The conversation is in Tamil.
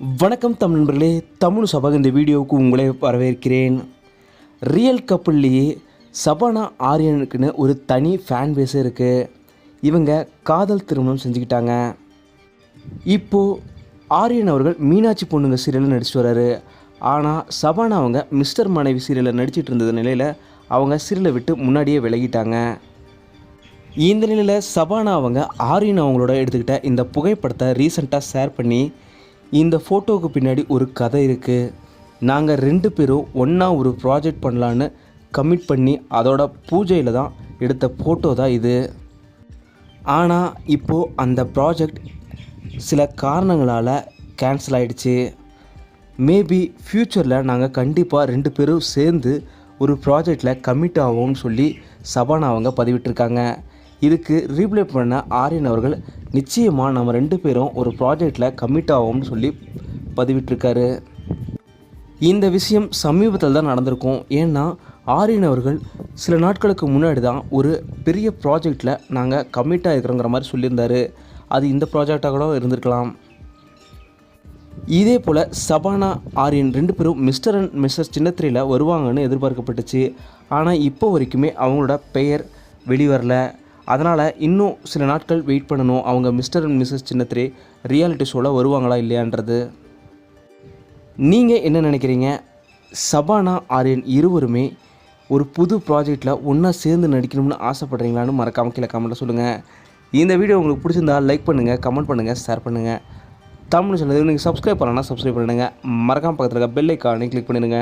வணக்கம் தமிழ் நண்பர்களே தமிழ் சபா இந்த வீடியோவுக்கு உங்களை வரவேற்கிறேன். ரியல் கப்புள்லேயே சபானா ஆரியனுக்குன்னு ஒரு தனி ஃபேன் பேஸே இருக்குது இவங்க காதல் திருமணம் செஞ்சுக்கிட்டாங்க. இப்போது ஆரியன் அவர்கள் மீனாட்சி பொண்ணுங்க சீரியலில் நடிச்சிட்டு வராரு. ஆனால் சபானா அவங்க மிஸ்டர் மனைவி சீரியலில் நடிச்சிட்டு இருந்த நிலையில் அவங்க சீரியலை விட்டு முன்னாடியே விலகிட்டாங்க. இந்த நிலையில் சபானா அவங்க ஆரியன் அவங்களோட எடுத்துக்கிட்ட இந்த புகைப்படத்தை ரீசெண்டாக ஷேர் பண்ணி இந்த ஃபோட்டோவுக்கு பின்னாடி ஒரு கதை இருக்குது நாங்கள் ரெண்டு பேரும் ஒன்றா ஒரு ப்ராஜெக்ட் பண்ணலான்னு கமிட் பண்ணி அதோட பூஜையில் தான் எடுத்த ஃபோட்டோ தான் இது. ஆனால் இப்போது அந்த ப்ராஜெக்ட் சில காரணங்களால் கேன்சல் ஆகிடுச்சி மேபி ஃப்யூச்சரில் நாங்கள் கண்டிப்பாக ரெண்டு பேரும் சேர்ந்து ஒரு ப்ராஜெக்டில் கமிட் ஆகும்னு சொல்லி சபானா அவங்க பதிவிட்டிருக்காங்க. இதுக்கு ரீப்ளை பண்ண ஆரியன் அவர்கள் நிச்சயமாக நம்ம ரெண்டு பேரும் ஒரு ப்ராஜெக்டில் கமிட் ஆகும்னு சொல்லி பதிவிட்டிருக்காரு. இந்த விஷயம் சமீபத்தில் தான் நடந்திருக்கும். ஏன்னா ஆரியன் அவர்கள் சில நாட்களுக்கு முன்னாடி தான் ஒரு பெரிய ப்ராஜெக்டில் நாங்கள் கம்மிட்டாக இருக்கிறோங்கிற மாதிரி சொல்லியிருந்தார். அது இந்த ப்ராஜெக்டாக கூட இருந்திருக்கலாம். இதே போல் சபானா ஆரியன் ரெண்டு பேரும் மிஸ்டர் அண்ட் மிஸ்டர் சின்னத்திரையில் வருவாங்கன்னு எதிர்பார்க்கப்பட்டுச்சு. ஆனால் இப்போ வரைக்குமே அவங்களோட பெயர் வெளிவரல. அதனால் இன்னும் சில நாட்கள் வெயிட் பண்ணணும். அவங்க மிஸ்டர் அண்ட் மிஸ்ஸஸ் சின்னத்திரே ரியாலிட்டி ஷோவில் வருவாங்களா இல்லையான்றது. நீங்கள் என்ன நினைக்கிறீங்க? சபானா ஆரியன் இருவருமே ஒரு புது ப்ராஜெக்டில் ஒன்றா சேர்ந்து நடிக்கணும்னு ஆசைப்பட்றீங்களான்னு மறக்காமல் கீழே கமெண்ட்டில் சொல்லுங்கள் இந்த வீடியோ உங்களுக்கு பிடிச்சிருந்தா லைக் பண்ணுங்கள் கமெண்ட் பண்ணுங்கள் ஷேர் பண்ணுங்கள் தமிழ் சொன்னது நீங்கள் சப்ஸ்கிரைப் பண்ணலன்னா சப்ஸ்கிரைப் பண்ணிடுங்க. மறக்காமல் பக்கத்தில் இருக்க பெல் ஐக்கானே கிளிக் பண்ணிடுங்க.